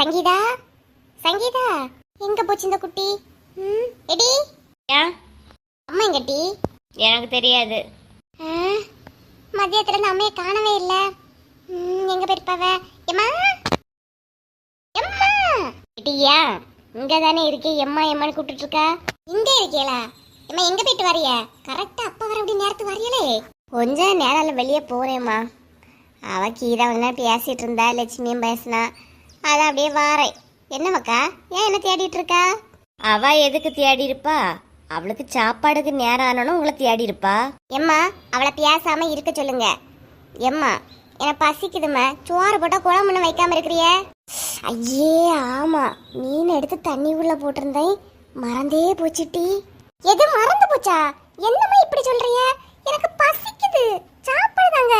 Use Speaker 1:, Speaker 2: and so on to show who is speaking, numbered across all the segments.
Speaker 1: சங்கீதா? சங்கீதா? எங்க போச்சு இந்த குட்டி? ம் எடி.
Speaker 2: ஏன்?
Speaker 1: அம்மா எங்கடி
Speaker 2: எனக்கு தெரியாது.
Speaker 1: மதியத்துல இருந்து அம்மையை காணவே இல்ல. ம், எங்க போயிருப்பாவ எம்மா? எம்மா?
Speaker 2: இட்டியா இங்க தானே இருக்கே எம்மா எம்மான்னு கூப்பிட்டு இருக்கா
Speaker 1: இங்க இருக்கீங்களா எம்மா எங்க போயிட்டு வரிய? கரெக்டா அப்பா வர அப்படி நேரத்துக்கு வரையலே
Speaker 2: கொஞ்ச நேரம் வெளியே போறேம்மா. அவ கீதா வந்து பேசிட்டு இருந்தா லட்சுமியும் பேசினா. அதான் அப்படியே வாரேன். என்னமாக்கா ஏன் என்ன தேடிட்டு இருக்கா? அவ எதுக்கு தேடி இருப்பா அவளுக்கு சாப்பாடுக்கு நேரம் ஆனாலும் உங்களை தேடி இருப்பா
Speaker 1: எம்மா அவளை பேசாம இருக்க சொல்லுங்க. எம்மா எனக்கு பசிக்குதும்மா. சோறு போட்டா குழம்புன்னு வைக்காம இருக்கிறிய. ஐயே ஆமா. மீன் எடுத்து தண்ணி உள்ள போட்டிருந்தேன். மறந்தே போச்சுட்டி. எது மறந்து போச்சா? என்னம்மா இப்படி சொல்றிய? எனக்கு பசிக்குது. சாப்பாடு தாங்க.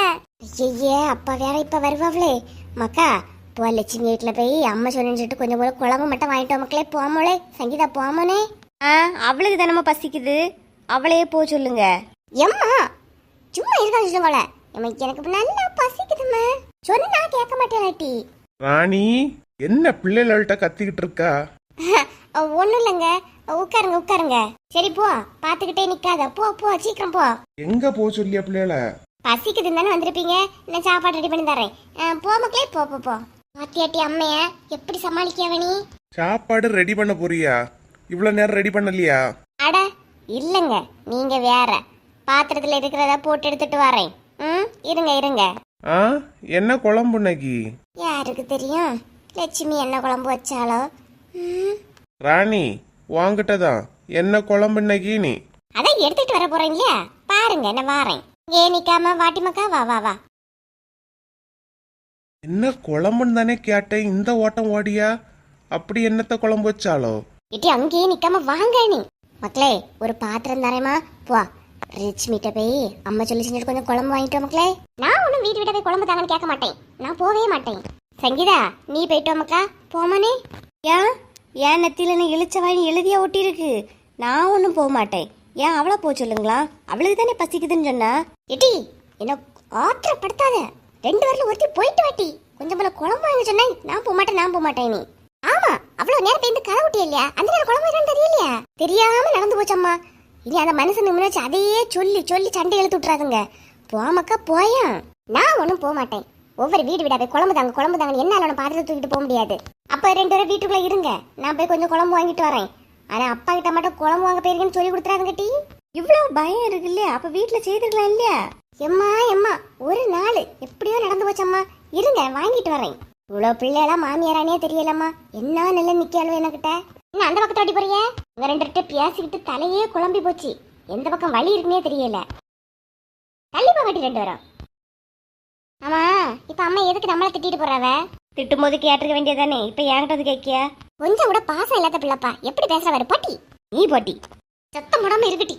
Speaker 2: ஐயே அப்பா வேற இப்ப வருவாங்களே மக்கா போ லட்சுமி வீட்டுல போய் அம்மா சொல்லிட்டு கொஞ்சம் போல குழம்பு மட்டும் வாங்கிட்டு வா மக்களே போமோளே. சங்கீதா போமோனே. ஆ அவளுக்கு தானம்மா பசிக்குது. அவளையே போ சொல்லுங்க.
Speaker 1: எம்மா சும்மா இருக்காது சொல்லுங்கள எம்மா எனக்கு நல்லா பசிக்குதும்மா. சொன்னா கேட்க மாட்டேன்
Speaker 3: ராணி என்ன பிள்ளைகள்கிட்ட கத்திக்கிட்டு இருக்கா?
Speaker 1: ஒன்றும் இல்லைங்க. உட்காருங்க உட்காருங்க. சரி போ. பார்த்துக்கிட்டே நிற்காத போ போ சீக்கிரம் போ.
Speaker 3: எங்க போக சொல்லியா பிள்ளைகள?
Speaker 1: பசிக்குதுன்னு தானே வந்திருப்பீங்க. நான் சாப்பாடு ரெடி பண்ணி தரேன். போ மக்களே போ போ போ. பாத்தியாட்டி அம்மைய எப்படி சமாளிக்க நீ?
Speaker 3: சாப்பாடு ரெடி பண்ண போறியா? இவ்வளவு நேரம் ரெடி பண்ணலையா?
Speaker 1: அட இல்லைங்க. நீங்க வேற. பாத்திரத்துல இருக்கிறத போட்டு எடுத்துட்டு வரேன். ம் இருங்க இருங்க.
Speaker 3: ஆ என்ன குழம்பு நகி
Speaker 1: யாருக்கு தெரியும்? லட்சுமி என்ன குழம்பு வச்சாலோ ம்.
Speaker 3: ராணி வாங்கிட்ட தான். என்ன குழம்பு நகி நீ?
Speaker 1: அதான் எடுத்துட்டு வர போறேன் இல்லையா? பாருங்க நான் வாரேன். ஏ நிக்காம வாட்டி மக்கா வா வா வா.
Speaker 3: என்ன குழம்புன்னு தானே கேட்டேன். இந்த ஓட்டம் ஓடியா? அப்படி என்னத்த குழம்பு வச்சாலோ?
Speaker 1: இட்டி அங்கேயே நிக்காம வாங்க நீ. மக்களே ஒரு பாத்திரம் தரேமா போ. ரிச் மீட்ட போய் அம்மா சொல்லி செஞ்சுட்டு கொஞ்சம் குழம்பு வாங்கிட்டு மக்களே. நான் ஒன்றும் வீட்டு விட்ட போய் குழம்பு தாங்கன்னு கேட்க மாட்டேன். நான் போவே மாட்டேன். சங்கீதா நீ போயிட்டு மக்கா போமானே
Speaker 2: ஏன்? ஏன் நெத்தியில நான் இழிச்ச வாங்கி எழுதியா ஒட்டி இருக்கு? நான் ஒன்றும் போக மாட்டேன். ஏன் அவளை போக சொல்லுங்களா? அவளுக்கு தானே பசிக்குதுன்னு சொன்னா?
Speaker 1: எட்டி என்ன ஆத்திரப்படுத்தாத. ரெண்டு வரல ஒருத்தி போயிட்டு வாட்டி. கொஞ்சம் போல குழம்பு வாங்க சொன்னேன் நான் போக மாட்டேன் நான் போக மாட்டேன் நீ. ஆமா அவ்வளவு நேரத்தை இருந்து கதை விட்டிய இல்லையா? அந்த நேரம் குழம்பு வைக்கணும்னு தெரியலையா? தெரியாம நடந்து போச்சம்மா இனி அந்த மனுஷன் முன்னாச்சு அதையே சொல்லி சொல்லி சண்டை எழுத்து விட்டுறாதுங்க. போமக்கா போயா. நான் ஒன்றும் போக மாட்டேன். ஒவ்வொரு வீடு வீடா போய் குழம்பு தாங்க குழம்பு தாங்க என்ன அவனை பாத்திரத்தை தூக்கிட்டு போக முடியாது. அப்போ ரெண்டு பேரும் வீட்டுக்குள்ளே இருங்க. நான் போய் கொஞ்சம் குழம்பு வாங்கிட்டு வரேன். ஆனால் அப்பா கிட்ட மட்டும் குழம்பு வாங்க போயிருக்கேன்னு சொல்லி கொடுத்துறாங்க டீ.
Speaker 2: இவ்வளோ பயம் இருக்கு இல்லையா? அப்போ வீட்டில் செய்திருக்கலாம் இல்லையா?
Speaker 1: எம்மா எம்மா ஒரு நாள் எப்படியோ நடந்து போச்சம்மா. இருங்க வாங்கிட்டு வரேன் இவ்வளோ பிள்ளைலாம் மாமியாரானே தெரியலம்மா. என்ன நல்ல நிக்காளோ என்கிட்ட என்ன அந்த பக்கத்தை ஓடி போறிய இவங்க ரெண்டு பேசிக்கிட்டு தலையே குழம்பி போச்சு. எந்த பக்கம் வழி இருக்குன்னே தெரியல. தள்ளி வட்டி ரெண்டு வரும் ஆமா இப்ப அம்மா எதுக்கு நம்மள திட்டிட்டு போறாவ?
Speaker 2: திட்டும் போது கேட்டிருக்க வேண்டியதானே இப்ப என்கிட்ட வந்து கேட்கியா?
Speaker 1: கொஞ்சம் கூட பாசம் இல்லாத பிள்ளைப்பா. எப்படி பேசுறவாரு பாட்டி.
Speaker 2: நீ போட்டி.
Speaker 1: சத்தம் போடாம இருக்கட்டி